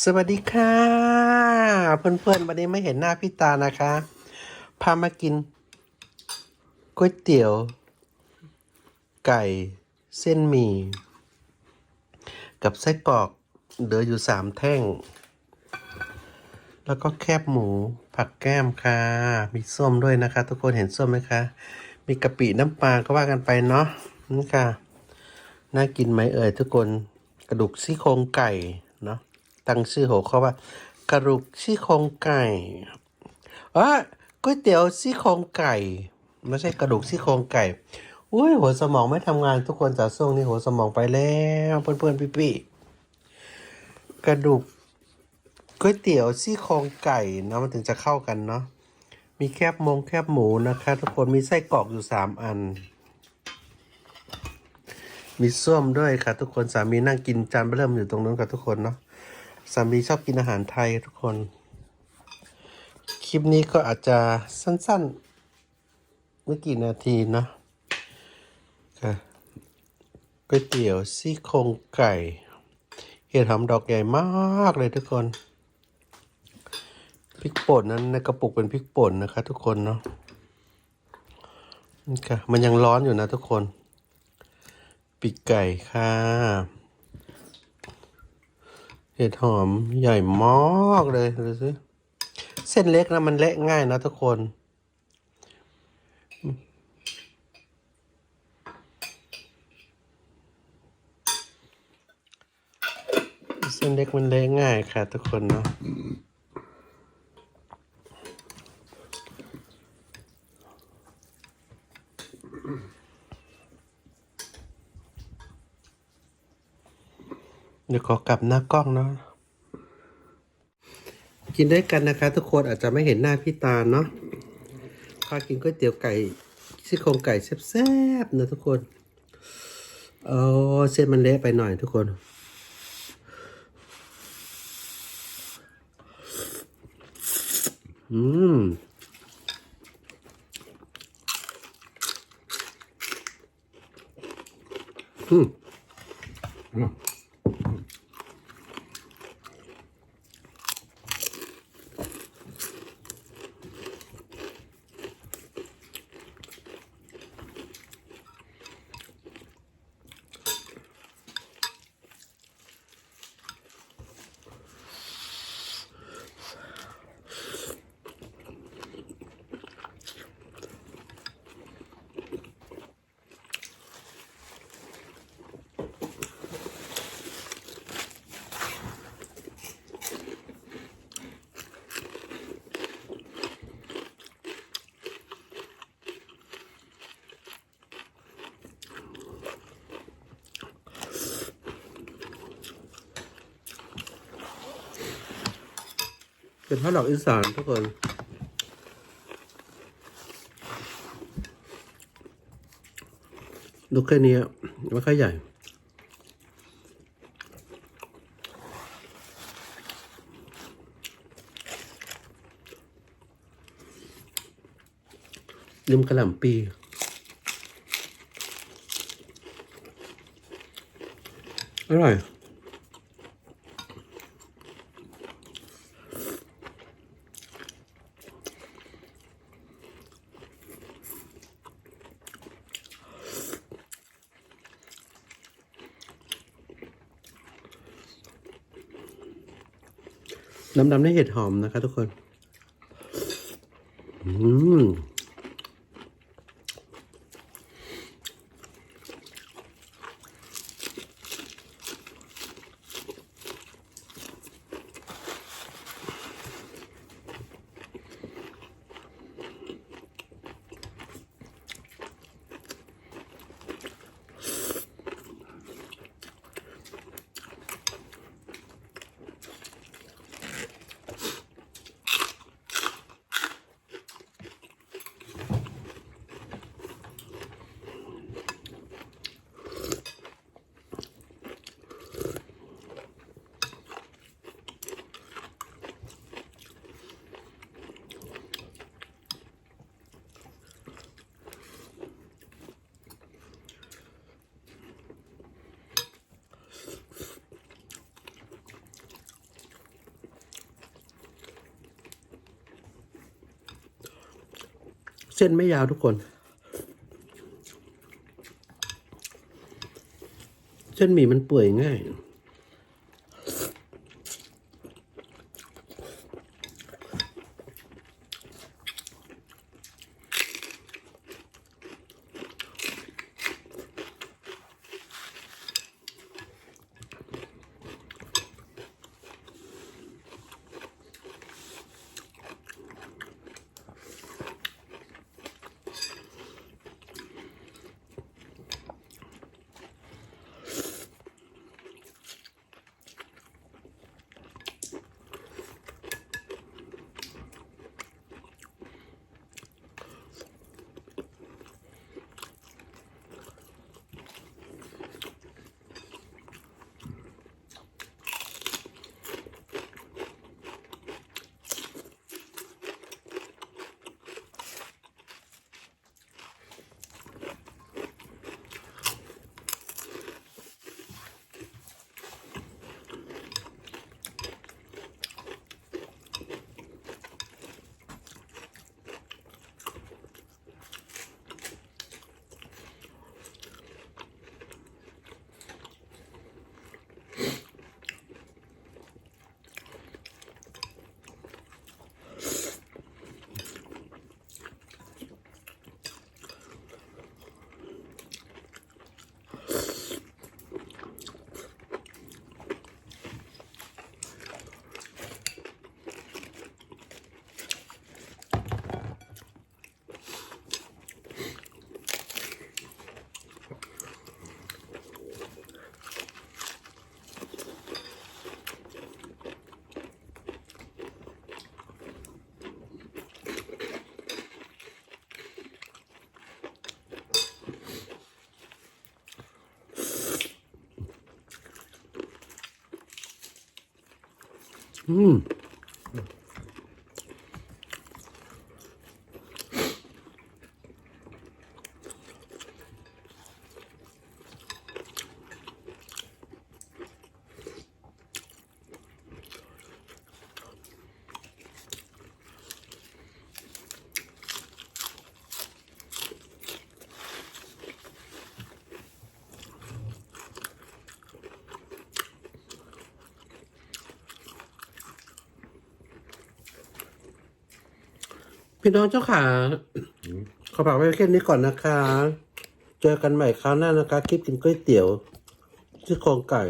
สวัสดีค่ะ เพื่อนๆวันนี้ไม่เห็นหน้าพี่ตานะคะ พามากินก๋วยเตี๋ยว ไก่เส้นหมี่กับไส้กรอกเหลืออยู่สามแท่ง แล้วก็แคบหมูผักแก้มค่ะ มีส้มด้วยนะคะ ทุกคนเห็นส้มไหมคะ มีกะปิน้ำปลาก็ว่ากันไปเนาะนี่ค่ะ น่ากินไหมเอ่ยทุกคนกระดูกซี่โครงไก่เนาะ ตั้งชื่อหัวข้อว่า กระดูกซี่โครงไก่อะก๋วยเตี๋ยวซี่โครงไก่ ไม่ใช่กระดูกซี่โครงไก่อุ้ยหัวสมองไม่ทำงานทุกคนจากช่วงนี้หัวสมองไปแล้วเพื่อนๆพี่ๆกระดูกก๋วยเตี๋ยวซี่โครงไก่นะมันถึงจะเข้ากันเนาะมีแคบมงแคบหมูนะคะทุกคนมีไส้กรอกอยู่สามอัน มีส้วมด้วยค่ะ ทุกคนสามีนั่งกินจานเริ่มอยู่ตรงนั้นค่ะทุกคนเนาะ สามีชอบกินอาหารไทยทุกคน คลิปนี้ก็อาจจะสั้นๆ ไม่กี่นาทีเนาะค่ะก๋วยเตี๋ยวซี่โครงไก่ เห็ดหอมดอกใหญ่มากเลยทุกคนพริกป่นนั้นในกระปุกเป็นพริกป่นนะคะ ทุกคนเนาะนี่ค่ะมันยังร้อนอยู่นะทุกคน ปีกไก่ค่ะ เห็ดหอมใหญ่มากเลยดูสิเส้นเล็กนะมันเละง่ายนะทุกคน เส้นเล็กมันเละง่ายค่ะทุกคนเนาะ เดี๋ยวขอกลับหน้ากล้องเนาะกินด้วยกันนะคะ ทุกคนอาจจะไม่เห็นหน้าพี่ตาเนาะพากินก๋วยเตี๋ยวไก่ซี่โครงไก่แซ่บๆนะทุกคนเออเส้นมันเละไปหน่อยทุกคนอืมอืม เป็นข้าวดอกอีสานทุกคนลูกแค่นี้ไม่ค่อยใหญ่ ลืมกระหล่ำปีอร่อย น้ำดำได้เห็ดหอมนะคะทุกคน อืม ส้นไม่ยาวทุกคน เส้นหมี่มันเปื่อยง่าย อื พี่น้องเจ้าขา ขอฝากไว้แค่นี้ก่อนนะคะ เจอกันใหม่คราวหน้านะคะ คลิปกินก๋วยเตี๋ยวชื่อโครงไก่